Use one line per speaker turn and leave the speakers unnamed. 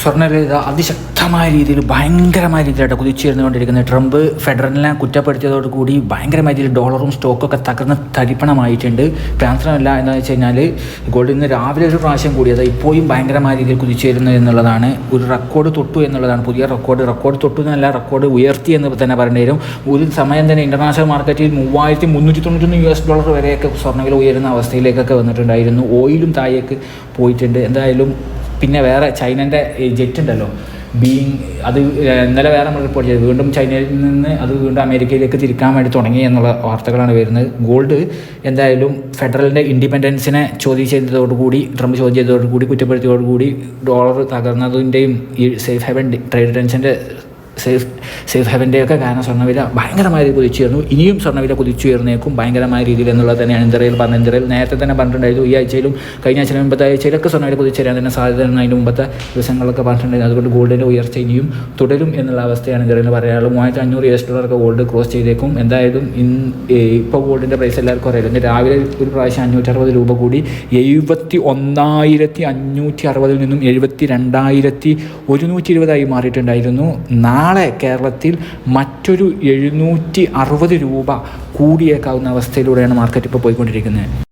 സ്വർണവില അതിശക്തമായ രീതിയിൽ ഭയങ്കരമായ രീതിയിലായിട്ട് കുതിച്ചുയർന്നുകൊണ്ടിരിക്കുന്നത്. ട്രംപ് ഫെഡറലിനെ കുറ്റപ്പെടുത്തിയതോടുകൂടി ഭയങ്കരമായ രീതിയിൽ ഡോളറും സ്റ്റോക്കൊക്കെ തകർന്ന് തരിപ്പണമായിട്ടുണ്ട്. മാത്രമല്ല എന്താണെന്ന് വെച്ച് കഴിഞ്ഞാൽ ഗോൾഡ് ഇന്ന് രാവിലെ ഒരു പ്രാവശ്യം കൂടിയത് ഇപ്പോഴും ഭയങ്കരമായ രീതിയിൽ കുതിച്ചുയരുന്നു എന്നുള്ളതാണ്. ഒരു റെക്കോർഡ് തൊട്ടു എന്നുള്ളതാണ്. പുതിയ റെക്കോർഡ് റെക്കോർഡ് തൊട്ടു എന്നല്ല റെക്കോർഡ് ഉയർത്തി എന്ന് തന്നെ പറയേണ്ടി വരും. ഒരു സമയം തന്നെ ഇന്റർനാഷണൽ മാർക്കറ്റിൽ മൂവായിരത്തി മുന്നൂറ്റി തൊണ്ണൂറ്റൊന്ന് യു എസ് ഡോളർ വരെയൊക്കെ സ്വർണവില ഉയരുന്ന അവസ്ഥയിലേക്കൊക്കെ വന്നിട്ടുണ്ടായിരുന്നു. ഓയിലും താഴേക്ക് പോയിട്ടുണ്ട്. എന്തായാലും പിന്നെ വേറെ ചൈനന്റെ ജെറ്റ് ഉണ്ടല്ലോ. ബീങ് അത് ഇന്നലെ വേറെ നമ്മൾ റിപ്പോർട്ട് ചെയ്തത് വീണ്ടും ചൈനയിൽ നിന്ന് അത് വീണ്ടും അമേരിക്കയിലേക്ക് തിരിക്കാൻ വേണ്ടി തുടങ്ങി എന്നുള്ള വാർത്തകളാണ് വരുന്നത്. ഗോൾഡ് എന്തായാലും ഫെഡറലിന്റെ ഇൻഡിപെൻഡൻസിനെ ചോദ്യം ചെയ്തതോടുകൂടി ട്രംപ് ചോദ്യം ചെയ്തതോടുകൂടി കുറ്റപ്പെടുത്തിയതോടുകൂടി ഡോളർ തകർന്നതിന്റെയും ഈ സേഫ് ഹെവൻ ട്രേഡ് ടെൻഷന്റെ സേഫ് സേഫ് ഹെവന്റെയൊക്കെ കാരണം സ്വർണവില ഭയങ്കരമായ രീതിയിൽ കുതിച്ചുയർന്നു. ഇനിയും സ്വർണവില കുതിച്ചുയർന്നേക്കും ഭയങ്കരമായ രീതിയിൽ എന്നുള്ളത് തന്നെയാണ് ഇന്ത്യയിൽ പറഞ്ഞ. ഇന്ത്യയിൽ നേരത്തെ തന്നെ പറഞ്ഞിട്ടുണ്ടായിരുന്നു. ഈ ആഴ്ചയിലും കഴിഞ്ഞ ആഴ്ചയിലും മുമ്പത്തെ ആഴ്ചയിലൊക്കെ സ്വർണവില കുതിച്ചുയരാൻ തന്നെ സാധ്യത അതിന്റെ മുമ്പത്തെ ദിവസങ്ങളൊക്കെ പറഞ്ഞിട്ടുണ്ടായിരുന്നു. അതുകൊണ്ട് ഗോൾഡിന്റെ ഉയർച്ച ഇനിയും തുടരും എന്നുള്ള അവസ്ഥയാണ് ഇന്ത്യയിൽ പറയാനുള്ളത്. മൂവായിരത്തി അഞ്ഞൂറ് എസ് ഡോളറൊക്കെ ഗോൾഡ് ക്രോസ് ചെയ്തേക്കും. എന്തായാലും ഇൻ ഇപ്പോൾ ഗോൾഡിന്റെ പ്രൈസ് എല്ലാവർക്കും അറിയാം. ഇന്ന് രാവിലെ ഒരു പ്രാവശ്യം അഞ്ഞൂറ്ററുപത് രൂപ കൂടി. എഴുപത്തി ഒന്നായിരത്തി അഞ്ഞൂറ്റി അറുപതിൽ നിന്നും എഴുപത്തി രണ്ടായിരത്തി ഒരുന്നൂറ്റി ഇരുപതായി മാറിയിട്ടുണ്ടായിരുന്നു നാളെ കേരളത്തിൽ മറ്റൊരു എഴുന്നൂറ്റി അറുപത് രൂപ കൂടിയേക്കാവുന്ന അവസ്ഥയിലൂടെയാണ് മാർക്കറ്റ് ഇപ്പോൾ പോയിക്കൊണ്ടിരിക്കുന്നത്.